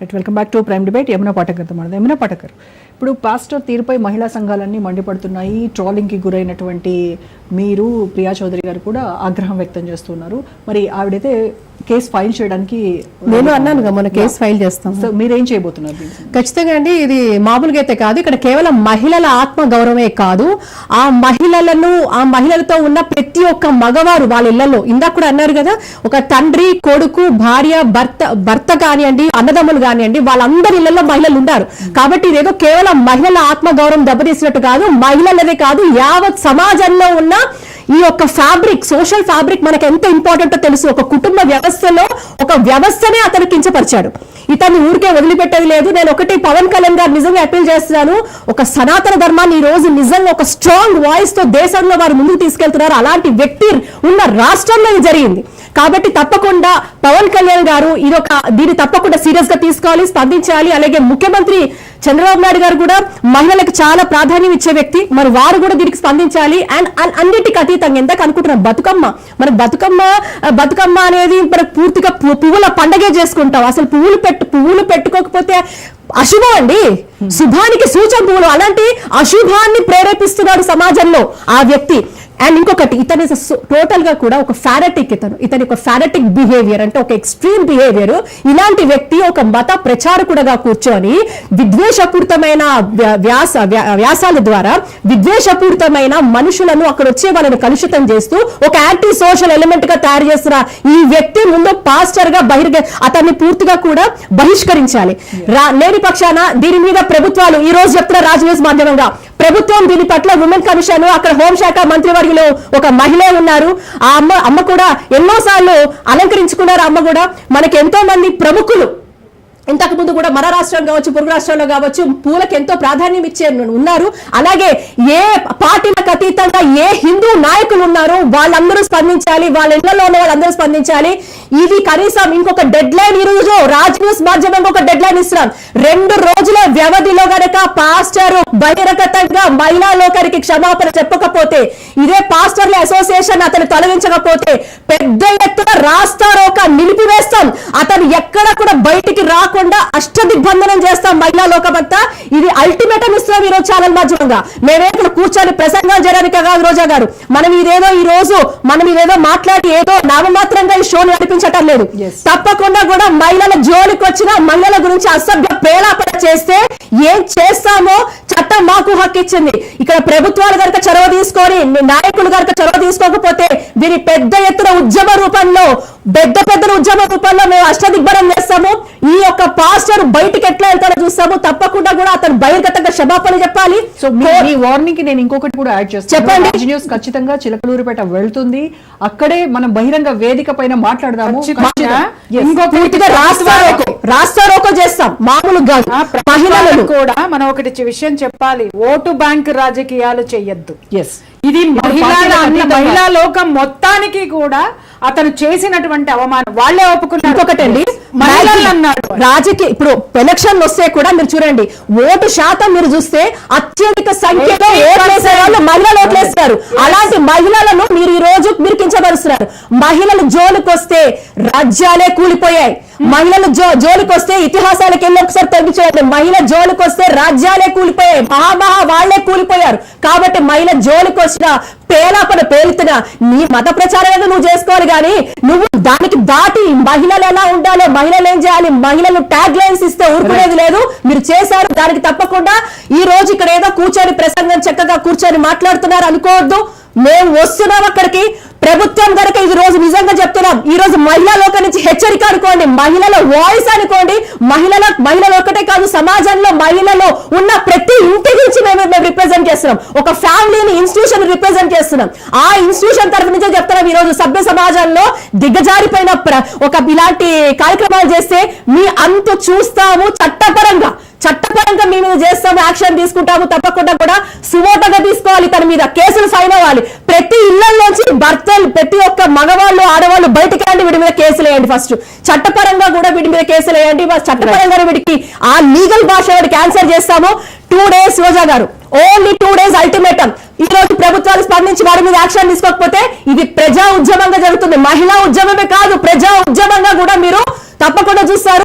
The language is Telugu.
Right welcome back to prime debate Yamuna పాటకర్తో మనది యమునా పాటకర్ ఇప్పుడు పాస్టర్ తీరుపై మహిళా సంఘాలన్నీ మండిపడుతున్నాయి. ట్రోలింగ్కి గురైనటువంటి మీరు ప్రియా చౌదరి గారు కూడా ఆగ్రహం వ్యక్తం చేస్తున్నారు. మరి ఆవిడైతే కేసు ఫైల్ చేయడానికి నేను అన్నానుగా మన కేసు ఫైల్ చేస్తాం సో మీరేం చేయబోతున్నారు? ఖచ్చితంగా అండి ఇది మామూలుగా అయితే కాదు ఇక్కడ కేవలం మహిళల ఆత్మ గౌరవమే కాదు ఆ మహిళలను ఆ మహిళలతో ఉన్న ప్రతి ఒక్క మగవారు వాళ్ళ ఇళ్ళలో ఇందాక కూడా అన్నారు కదా ఒక తండ్రి కొడుకు భార్య భర్త భర్త కానివ్వండి అన్నదమ్ములు కానివ్వండి వాళ్ళందరి ఇళ్ళలో మహిళలు ఉన్నారు. కాబట్టి ఇదేదో కేవలం మహిళల ఆత్మగౌరవం దెబ్బతీసినట్టు కాదు మహిళలదే కాదు యావత్ సమాజంలో ఉన్న ఈ యొక్క ఫ్యాబ్రిక్ సోషల్ ఫ్యాబ్రిక్ మనకు ఎంత ఇంపార్టెంటో తెలుసు. ఒక కుటుంబ వ్యవస్థలో ఒక వ్యవస్థనే అతను కించపరిచాడు. ఇతన్ని ఊరికే వదిలిపెట్టేది లేదు. నేను ఒకటి పవన్ కళ్యాణ్ గారు నిజంగా అప్పీల్ చేస్తున్నాను. ఒక సనాతన ధర్మాన్ని ఈ రోజు నిజంగా ఒక స్ట్రాంగ్ వాయిస్తో దేశంలో వారు ముందుకు తీసుకెళ్తున్నారు. అలాంటి వ్యక్తి ఉన్న రాష్ట్రంలో ఇది జరిగింది. కాబట్టి తప్పకుండా పవన్ కళ్యాణ్ గారు ఇది ఒక దీన్ని తప్పకుండా సీరియస్గా తీసుకోవాలి స్పందించాలి. అలాగే ముఖ్యమంత్రి చంద్రబాబు నాయుడు గారు కూడా మహిళలకు చాలా ప్రాధాన్యం ఇచ్చే వ్యక్తి. మరి వారు కూడా దీనికి స్పందించాలి. అండ్ అన్నిటికీ అతీతంగా ఎందుకు అనుకుంటున్నాం? బతుకమ్మ. మన బతుకమ్మ బతుకమ్మ అనేది మనకు పూర్తిగా పువ్వుల పండగే చేసుకుంటాం. అసలు పువ్వులు పెట్టు పువ్వులు పెట్టుకోకపోతే అశుభం అండి. శుభానికి సూచన పువ్వులు అలాంటి అశుభాన్ని ప్రేరేపిస్తున్నాడు సమాజంలో ఆ వ్యక్తి. అండ్ ఇంకొకటి ఇతని టోటల్గా కూడా ఒక ఫారటిక్ ఇతను. ఇతని ఒక ఫారటిక్ బిహేవియర్ అంటే ఒక ఎక్స్ట్రీమ్ బిహేవియర్ ఇలాంటి వ్యక్తి ఒక మత ప్రచారకుడుగా కూర్చొని విద్వేషపూరితమైన వ్యాస వ్యాసాల ద్వారా విద్వేషపూరితమైన మనుషులను అక్కడ వచ్చే వాళ్ళని కలుషితం చేస్తూ ఒక యాంటీ సోషల్ ఎలిమెంట్గా తయారు చేస్తున్న ఈ వ్యక్తి ముందు పాస్టర్గా బహిర్గ అతన్ని పూర్తిగా కూడా బహిష్కరించాలి. రా- లేని పక్షాన దీని మీద ప్రభుత్వాలు ఈ రోజు చెప్తున్న రాజ్ మాధ్యమంగా ప్రభుత్వం దీని పట్ల ఉమెన్ కమిషన్ అక్కడ హోంశాఖ మంత్రివర్యులు ఒక మహిళ ఉన్నారు. ఆ అమ్మ అమ్మ కూడా ఎన్నోసార్లు అలంకరించుకున్నారు. అమ్మ కూడా మనకి ఎంతో మంది ప్రముఖులు. ఇంతకు ముందు కూడా మన రాష్ట్రం కావచ్చు పొరుగు రాష్ట్రంలో కావచ్చు పూలకు ఎంతో ప్రాధాన్యం ఇచ్చే ఉన్నారు. అలాగే ఏ పార్టీలకు అతీతంగా ఏ హిందూ నాయకులు ఉన్నారో వాళ్ళందరూ స్పందించాలి వాళ్ళ ఇళ్ళలో ఉన్న వాళ్ళందరూ స్పందించాలి. ఇది కనీసం ఇంకొక డెడ్ లైన్ ఈ రోజు రాజ్ న్యూస్ మాధ్యమం ఒక డెడ్ లైన్ ఇస్తున్నాం. రెండు రోజుల వ్యవధిలో గనక పాస్టర్ బహిరంగతంగా మహిళా లోకరికి క్షమాపణ చెప్పకపోతే ఇదే పాస్టర్ల అసోసియేషన్ అతను తొలగించకపోతే పెద్ద ఎత్తున రాస్తారోక నిలిపివేస్తాం. అతను ఎక్కడ బయటికి రాకుండా అష్టదిగ్బంధనం చేస్తాం మహిళా లోకమంతా. ఇది అల్టిమేటం ఇస్తున్నాం ఈ రోజు ఛానల్ మాధ్యమంగా. మేమే ఇక్కడ కూర్చొని ప్రసంగాలు చేయడానికి కాదు రోజా గారు. మనం ఇదేదో ఈ రోజు మనం ఇదేదో మాట్లాడి ఏదో నామమాత్రంగా ఈ షోని నడిపించటం లేదు. తప్పకుండా కూడా మహిళల జోలికి వచ్చిన మహిళల గురించి అసభ్య ప్రేలాపన చేస్తే ఏం చేస్తామో చట్టం మాకు హక్కు ఇచ్చింది ఇక్కడ ప్రభుత్వాలు గనక చొరవ తీసుకొని నాయకులు గనక చొరవ తీసుకోకపోతే దీని పెద్ద ఎత్తున ఉద్యమ రూపంలో పెద్ద పెద్ద ఉద్యమ రూపంలో మేము అష్టదిగ్బరం చేస్తాము ఈ యొక్క పాస్టర్ బయటికి ఎట్లా వెళ్తారో చూస్తాము. తప్పకుండా కూడా అతను బహిర్గతంగా క్షమాపణ చెప్పాలి. సో మీ మీ వార్నింగ్కి నేను ఇంకొకటి కూడా యాడ్ చేస్తాను. చెప్పండి. న్యూస్ ఖచ్చితంగా చిలకలూరుపేట వెళ్తుంది. అక్కడే మనం బహిరంగ వేదిక పైన మాట్లాడదాము. ఖచ్చితంగా. ఖచ్చితంగా. Yes. ఇంకొకటి పూర్తిగా రాస్తారోకో రాస్తారోకో చేస్తాం. మామూలుగా ప్రభుత్వాలు కూడా మనం ఒకటి విషయం చెప్పాలి. ఓటు బ్యాంక్ రాజకీయాలు చెయ్యొద్దు Yes. ఇది మహిళల. మహిళా లోకం మొత్తానికి కూడా అతను చేసినటువంటి అవమానం. వాళ్ళే ఒప్పుకున్నారు. ఇంకొకటండి. మహిళలు అన్నాడు రాజకీయ ఇప్పుడు ఎలక్షన్ వస్తే కూడా మీరు చూడండి ఓటు శాతం మీరు చూస్తే అత్యధిక సంఖ్యలో ఓట్లేసే వాళ్ళు మహిళలు ఓట్లేస్తారు. అలాంటి మహిళలను మీరు ఈ రోజు మీరు కించపరుస్తున్నారు. మహిళలు జోలికి వస్తే రాజ్యాలే కూలిపోయాయి. మహిళలు జో జోలికి వస్తే ఇతిహాసాలకు వెళ్ళి ఒకసారి తగ్గి చూడండి మహిళ జోలికి వస్తే రాజ్యాలే కూలిపోయాయి. మహామహా వాళ్ళే కూలిపోయారు. కాబట్టి మహిళ జోలికి వచ్చిన పేలాపన పేలుతున్న నీ మత ప్రచారం ఏదో నువ్వు చేసుకోవాలి కానీ నువ్వు దానికి దాటి మహిళలు ఎలా ఉండాలో మహిళలు ఏం చేయాలి? మహిళలు ట్యాగ్ లైన్స్ ఇస్తే ఊరుకునేది లేదు. మీరు చేశారు దానికి తప్పకుండా ఈ రోజు ఇక్కడ ఏదో కూర్చొని ప్రసంగం చక్కగా కూర్చొని మాట్లాడుతున్నారు అనుకోవద్దు. మేము వస్తున్నాం అక్కడికి. ప్రభుత్వం కనుక ఈ రోజు నిజంగా చెప్తున్నాం ఈ రోజు మహిళలోక నుంచి హెచ్చరిక అనుకోండి మహిళల వాయిస్ అనుకోండి మహిళల మహిళలు ఒకటే కాదు సమాజంలో మహిళలో ఉన్న ప్రతి ఇంటి నుంచి మేము మేము రిప్రజెంట్ చేస్తున్నాం. ఒక ఫ్యామిలీని ఇన్స్టిట్యూషన్ రిప్రజెంట్ చేస్తున్నాం. ఆ ఇన్స్టిట్యూషన్ తరఫు నుంచే చెప్తున్నాం ఈ రోజు సభ్య సమాజంలో దిగజారిపోయిన ఒక ఇలాంటి కార్యక్రమాలు చేస్తే మీ అంతు చూస్తాము చట్టపరంగా. చట్టపరంగా మీ మీద చేస్తాము యాక్షన్ తీసుకుంటాము తప్పకుండా కూడా సుమోటగా తీసుకోవాలి తన మీద కేసులు ఫైన్ అవ్వాలి. ప్రతి ఇళ్ళలోంచి భర్తలు ప్రతి ఒక్క మగవాళ్ళు ఆడవాళ్ళు బయటికి రండి వీడి మీద కేసులు వేయండి ఫస్ట్ చట్టపరంగా కూడా వీడి మీద కేసులు వేయండి చట్టపరంగా వీడికి ఆ లీగల్ భాష వాడికి ఆన్సర్ చేస్తాము. టూ డేస్ రోజా గారు. ఓన్లీ టూ డేస్ అల్టిమేటం ఈ రోజు ప్రభుత్వాలు స్పందించి వాడి మీద యాక్షన్ తీసుకోకపోతే ఇది ప్రజా ఉద్యమంగా జరుగుతుంది. మహిళా ఉద్యమమే కాదు ప్రజా ఉద్యమంగా కూడా మీరు తప్పకుండా చూస్తారు.